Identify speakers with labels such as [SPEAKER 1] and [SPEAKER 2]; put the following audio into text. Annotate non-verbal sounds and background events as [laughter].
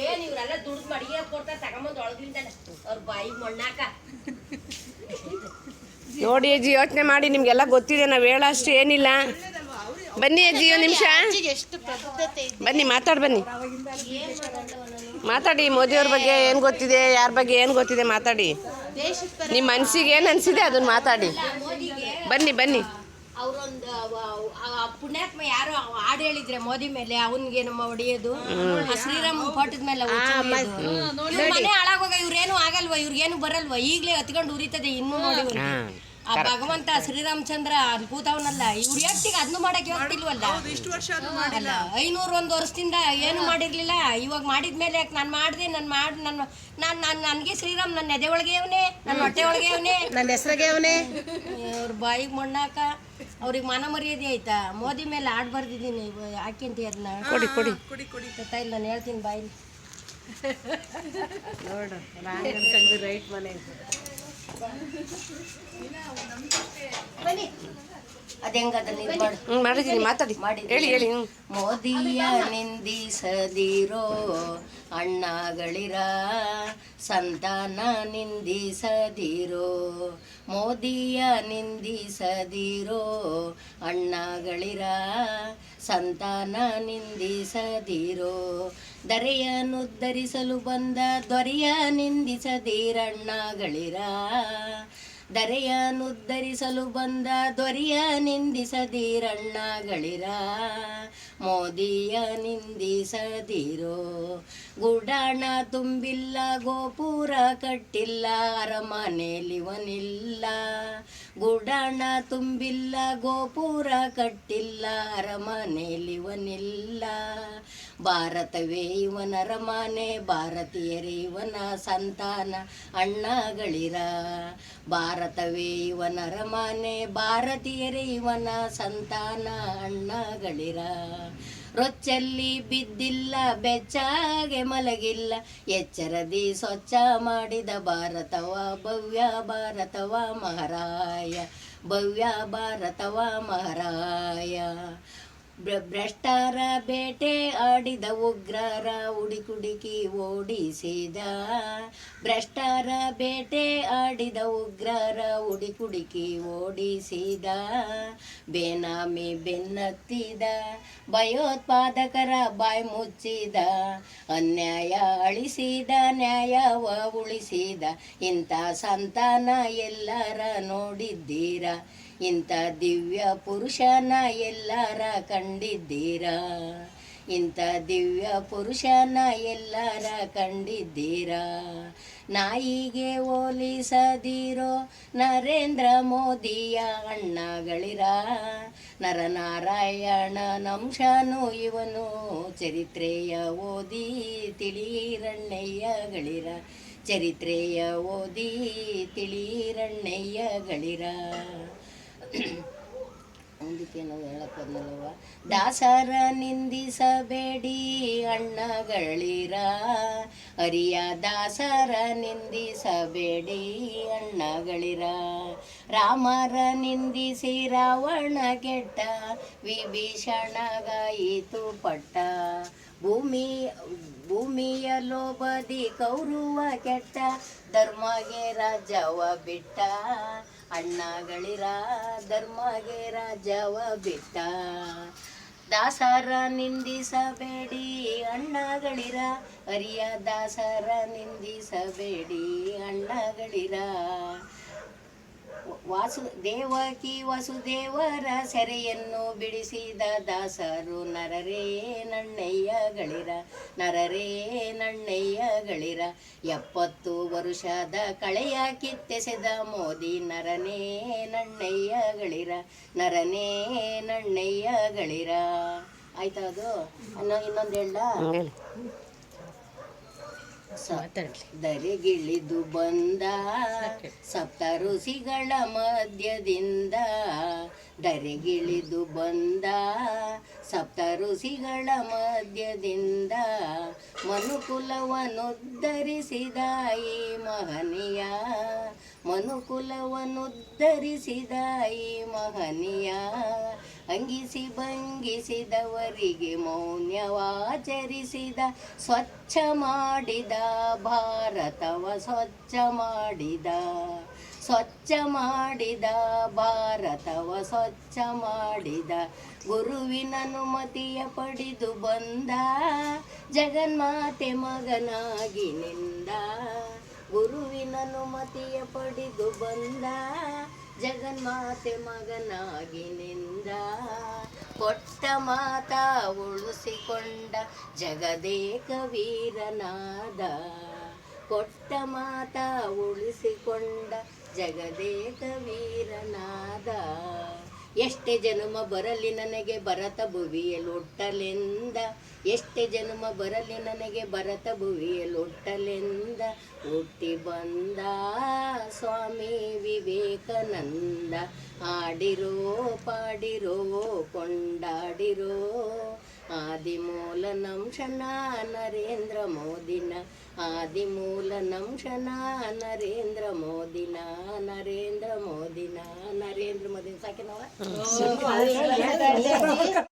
[SPEAKER 1] ಏನ್ ಇವ್ರೆಲ್ಲ ಕೊಡ್ತಾರೆ ತಗೊಂಬಂದ್ ಅವ್ರ ಮಣ್ಣಾಕ.
[SPEAKER 2] ನೋಡಿ ಅಜ್ಜಿ ಯೋಚನೆ ಮಾಡಿ ನಿಮ್ಗೆಲ್ಲ ಗೊತ್ತಿದೆ ನಾವು ಹೇಳೋಷ್ಟು ಏನಿಲ್ಲ. ಬನ್ನಿ ಅಜ್ಜಿ ಒಂದು ನಿಮಿಷ. ಬನ್ನಿ ಮಾತಾಡ್ ಬನ್ನಿ. ಮಾತಾಡಿ ಮೋದಿಯವ್ರ ಬಗ್ಗೆ ಏನು ಗೊತ್ತಿದೆ ಯಾರ ಬಗ್ಗೆ ಏನು ಗೊತ್ತಿದೆ ಮಾತಾಡಿ. ನಿಮ್ಮ ಮನ್ಸಿಗೆ ಏನು ಅನಿಸಿದೆ ಅದನ್ನ ಮಾತಾಡಿ. ಬನ್ನಿ ಬನ್ನಿ.
[SPEAKER 1] ಅವ್ರೊಂದು ಪುಣ್ಯಾತ್ಮ ಯಾರು ಹಾಡು ಹೇಳಿದ್ರೆ ಮೋದಿ ಮೇಲೆ ಅವನಿಗೆ ನಮ್ಮ ಹೊಡೆಯೋದು ಆ ಶ್ರೀರಾಮ್ ಫೋಟದ ಮೇಲೆ ಮನೆ ಹಾಳಾಗೋಗ ಇವ್ರೇನು ಆಗಲ್ವಾ? ಇವ್ರಿಗೇನು ಬರಲ್ವಾ? ಈಗಲೇ ಹತ್ಕೊಂಡು ಉರಿತದೆ ಇನ್ನೂ ನೋಡಿ ಆ ಭಗವಂತ ಶ್ರೀರಾಮಚಂದ್ರ ಕೂತವನಲ್ಲ ಇವ್ರ ಯಾಕೆ ಅದನ್ನು ಮಾಡಕ್ಕೆ ಹೋಗ್ತಿಲ್ವಲ್ಲ? ಅಲ್ಲ ಐನೂರ ಒಂದು ವರ್ಷದಿಂದ ಏನು ಮಾಡಿರ್ಲಿಲ್ಲ. ಇವಾಗ ಮಾಡಿದ್ಮೇಲೆ ಯಾಕೆ ನಾನು ಮಾಡಿದೆ ನಾನು ಮಾಡಿ ನನ್ನ ನಾನು ನಾನು ನನಗೆ ಶ್ರೀರಾಮ್ ನನ್ನ ಎದೆ ಒಳಗೆ ಅವನೇ ನನ್ನ ಹೊಟ್ಟೆ ಒಳಗೆ ಅವನೇ.
[SPEAKER 3] ನನ್ನ ಹೆಸರಿಗೆ ಅವನೇ.
[SPEAKER 1] ಅವ್ರ ಬಾಯಿಗೆ ಮಣ್ಣಾಕ. ಅವ್ರಿಗೆ ಮಾನ ಮರ್ಯಾದೆ ಆಯ್ತಾ? ಮೋದಿ ಮೇಲೆ ಆಡ್ ಬರ್ದಿದ್ದೀನಿ ಹಾಕಿಂತ ಅದನ್ನ
[SPEAKER 2] ಕೊಡಿ ಕೊಡಿ.
[SPEAKER 1] ಗೊತ್ತಾ ಇಲ್ಲ ನಾನು ಹೇಳ್ತೀನಿ ಬಾಯಿಲಿ
[SPEAKER 3] ನೋಡು ರಾಂಗ್ ಅನ್ಕೊಂಡು ರೈಟ್ ಮನೆ
[SPEAKER 1] ಅದು ಹೆಂಗದ ನೀವು ಮಾಡು.
[SPEAKER 2] ಹ್ಞೂ ಮಾಡಿದ್ದೀನಿ ಮಾತಾಡಿ.
[SPEAKER 1] ಮಾಡಿದ್ದೀನಿ.
[SPEAKER 2] ಹೇಳಿ ಹೇಳಿ ಹ್ಞೂ
[SPEAKER 1] ಮೋದಿಯ ನಿಂದಿಸದಿರೋ ಅಣ್ಣಗಳಿರ ಸಂತಾನ ನಿಂದಿಸದಿರೋ ಮೋದಿಯ ನಿಂದಿಸದಿರೋ ಅಣ್ಣಗಳಿರ ಸಂತಾನ ನಿಂದಿಸದಿರೋ ದರೆಯನ್ನುದ್ಧರಿಸಲು ಬಂದ ದೊರೆಯ ನಿಂದಿಸದಿರಣ್ಣಗಳಿರ ದರೆಯನ್ನುದ್ಧರಿಸಲು ಬಂದ ದೊರೆಯ ನಿಂದಿಸದಿರಣ್ಣಗಳಿರ ಮೋದಿಯ ನಿಂದಿಸದಿರೋ ಗುಡಾಣ ತುಂಬಿಲ್ಲ, ಗೋಪುರ ಕಟ್ಟಿಲ್ಲ ಅರಮನೆಲಿವನಿಲ್ಲ ಗುಡಾಣ ತುಂಬಿಲ್ಲ, ಗೋಪುರ ಕಟ್ಟಿಲ್ಲ ಅರಮನೆಲಿವನಿಲ್ಲ ಭಾರತವೇ ಇವನ ರಮಾನೆ ಭಾರತೀಯರೇ ಇವನ ಸಂತಾನ, ಅಣ್ಣಗಳಿರ. ಭಾರತವೇ ಇವನ ರಮಾನೆ ಭಾರತೀಯರೇ ಇವನ ಸಂತಾನ, ಅಣ್ಣಗಳಿರ. ರೊಚ್ಚಲ್ಲಿ ಬಿದ್ದಿಲ್ಲ, ಬೆಚ್ಚಾಗೆ ಮಲಗಿಲ್ಲ, ಎಚ್ಚರದಿ ಸ್ವಚ್ಛ ಮಾಡಿದ ಭಾರತವ, ಭವ್ಯ ಭಾರತವ ಮಹಾರಾಯ, ಭವ್ಯ ಭಾರತವ ಮಹಾರಾಯ. ಭ್ರಷ್ಟರ ಬೇಟೆ ಆಡಿದ ಉಗ್ರರ ಉಡಿಕುಡುಕಿ ಓಡಿಸಿದ. ಭ್ರಷ್ಟರ ಬೇಟೆ ಆಡಿದ ಉಗ್ರರ ಉಡಿಕುಡುಕಿ ಓಡಿಸಿದ. ಬೇನಾಮಿ ಬೆನ್ನತ್ತಿದ, ಭಯೋತ್ಪಾದಕರ ಬಾಯಿ ಮುಚ್ಚಿದ, ಅನ್ಯಾಯ ಅಳಿಸಿದ, ನ್ಯಾಯವ ಉಳಿಸಿದ. ಇಂಥ ಸಂತಾನ ಎಲ್ಲರ ನೋಡಿದ್ದೀರಾ? ಇಂಥ ದಿವ್ಯ ಪುರುಷನ ಎಲ್ಲರ ಕಂಡಿದ್ದೀರಾ? ಇಂಥ ದಿವ್ಯ ಪುರುಷನ ಎಲ್ಲರ ಕಂಡಿದ್ದೀರಾ? ನಾಯಿಗೆ ಹೋಲಿಸದಿರೋ ನರೇಂದ್ರ ಮೋದಿಯ ಅಣ್ಣಗಳಿರ? ನರನಾರಾಯಣ ನಂಶನು ಇವನು, ಚರಿತ್ರೆಯ ಓದಿ ತಿಳಿರಣ್ಣಯ್ಯಗಳಿರ? ಚರಿತ್ರೆಯ ಓದಿ ತಿಳಿರಣ್ಣಯ್ಯಗಳಿರ? [coughs] ನಾವು ದಾಸರ ನಿಂದಿಸಬೇಡಿ ಅಣ್ಣಗಳಿರ. ಅರಿಯ ದಾಸರ ನಿಂದಿಸಬೇಡಿ ಅಣ್ಣಗಳಿರ. ರಾಮರ ನಿಂದಿಸಿ ರಾವಣ ಕೆಟ್ಟ ವಿಭೀಷಣಗಾಯಿತು ಪಟ್ಟ. ಭೂಮಿ, ಭೂಮಿಯ ಲೋಬದಿ ಕೌರುವ ಕೆಟ್ಟ ಧರ್ಮಗೆ ರಾಜವ ಬಿಟ್ಟ. ಅಣ್ಣಗಳಿರ ಧರ್ಮಗೆ ರಾಜವ ಬಿಟ್ಟ. ದಾಸರ ನಿಂದಿಸಬೇಡಿ ಅಣ್ಣಗಳಿರ. ಅರಿಯ ದಾಸರ ನಿಂದಿಸಬೇಡಿ ಅಣ್ಣಗಳಿರ. ವಾಸು ದೇವಕಿ ವಸುದೇವರ ಸೆರೆಯನ್ನು ಬಿಡಿಸಿದ ದಾಸರು, ನರರೇ ನಣ್ಣಯ್ಯಗಳಿರ ನರರೇ ನಣ್ಣಯ್ಯಗಳಿರ ಎಪ್ಪತ್ತು ವರುಷದ ಕಳೆಯ ಕಿತ್ತೆಸೆದ ಮೋದಿ, ನರನೇ ನಣ್ಣಯ್ಯಗಳಿರ ನರನೇ ನಣ್ಣಯ್ಯಗಳಿರ ಆಯ್ತಾ ಅದು? ಇನ್ನೊಂದು ಹೇಳ. ದರೆಗಿಳಿದು ಬಂದ ಸಪ್ತ ಋಷಿಗಳ ಮಧ್ಯದಿಂದ ಧರೆಗಿಳಿದು ಬಂದ ಸಪ್ತ ಋಷಿಗಳ ಮಧ್ಯದಿಂದ ಮನುಕುಲವನ್ನುದ್ಧರಿಸಿದ ಈ ಮಹನೀಯ ಮನುಕುಲವನ್ನುದ್ಧರಿಸಿದ ಈ ಮಹನೀಯ. ಅಂಗಿಸಿ ಭಂಗಿಸಿದವರಿಗೆ ಮೌನ್ಯವಾಚರಿಸಿದ, ಸ್ವಚ್ಛ ಮಾಡಿದ, ಭಾರತವ ಸ್ವಚ್ಛ ಮಾಡಿದ. ಸ್ವಚ್ಛ ಮಾಡಿದ, ಭಾರತವ ಸ್ವಚ್ಛ ಮಾಡಿದ. ಗುರುವಿನನುಮತಿಯ ಪಡೆದು ಬಂದ, ಜಗನ್ಮಾತೆ ಮಗನಾಗಿ ನಿಂದ. ಗುರುವಿನನುಮತಿಯ ಪಡೆದು ಬಂದ ಜಗನ್ಮಾತೆ ಮಗನಾಗಿ ನಿಂದ. ಕೊಟ್ಟ ಮಾತ ಉಳಿಸಿಕೊಂಡ ಜಗದೇಕ ವೀರನಾದ. ಕೊಟ್ಟ ಮಾತ ಉಳಿಸಿಕೊಂಡ ಜಗದೇಕ ವೀರನಾದ. ಎಷ್ಟೇ ಜನ್ಮ ಬರಲಿ ನನಗೆ ಭರತ ಭುವಿಯಲೊಟ್ಟಲೆಂದ ಎಷ್ಟೇ ಜನ್ಮ ಬರಲಿ ನನಗೆ ಭರತ ಭುವಿಯಲೊಟ್ಟಲೆಂದ ಹುಟ್ಟಿ ಬಂದ ಸ್ವಾಮಿ ವಿವೇಕಾನಂದ. ಆಡಿರೋ ಪಾಡಿರೋ, ಕೊಂಡಾಡಿರೋ ఆదిమూలనం శనా నరేంద్ర మోదిన ఆదిమూలనం శనా నరేంద్ర మోదిన నరేంద్ర మోదిన నరేంద్ర మోదిన. సాకినవా?